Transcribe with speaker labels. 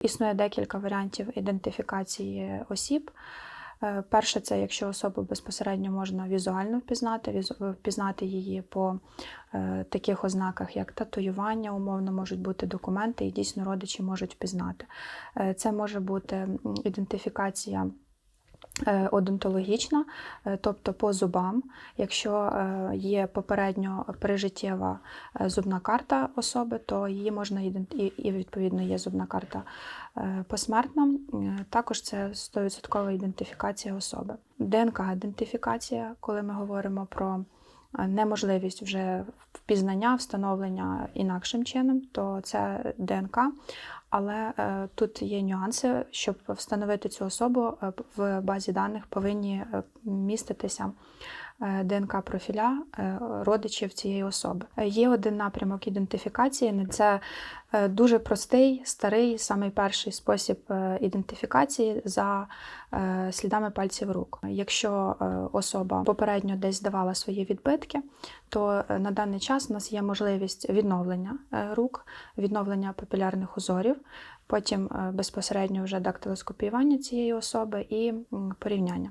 Speaker 1: Існує декілька варіантів ідентифікації осіб. Е, Перше, це якщо особу безпосередньо можна візуально впізнати, впізнати її по е, таких ознаках, як татуювання, умовно можуть бути документи, і дійсно родичі можуть впізнати. Е, Це може бути ідентифікація. Е, Одонтологічна, е, тобто по зубам, якщо е, є попередньо прижиттєва зубна карта особи, то її можна і, відповідно є зубна карта посмертна. Також це 100% ідентифікація особи. ДНК-ідентифікація, коли ми говоримо про неможливість вже впізнання, встановлення інакшим чином, то це ДНК. Але е, тут є нюанси, щоб встановити цю особу е, в базі даних повинні е, міститися е, ДНК-профіля е, родичів цієї особи. Е, Є один напрямок ідентифікації. Це дуже простий, старий, самий перший спосіб ідентифікації за слідами пальців рук. Якщо особа попередньо десь давала свої відбитки, то на даний час у нас є можливість відновлення рук, відновлення папілярних узорів, потім безпосередньо вже дактилоскопіювання цієї особи і порівняння.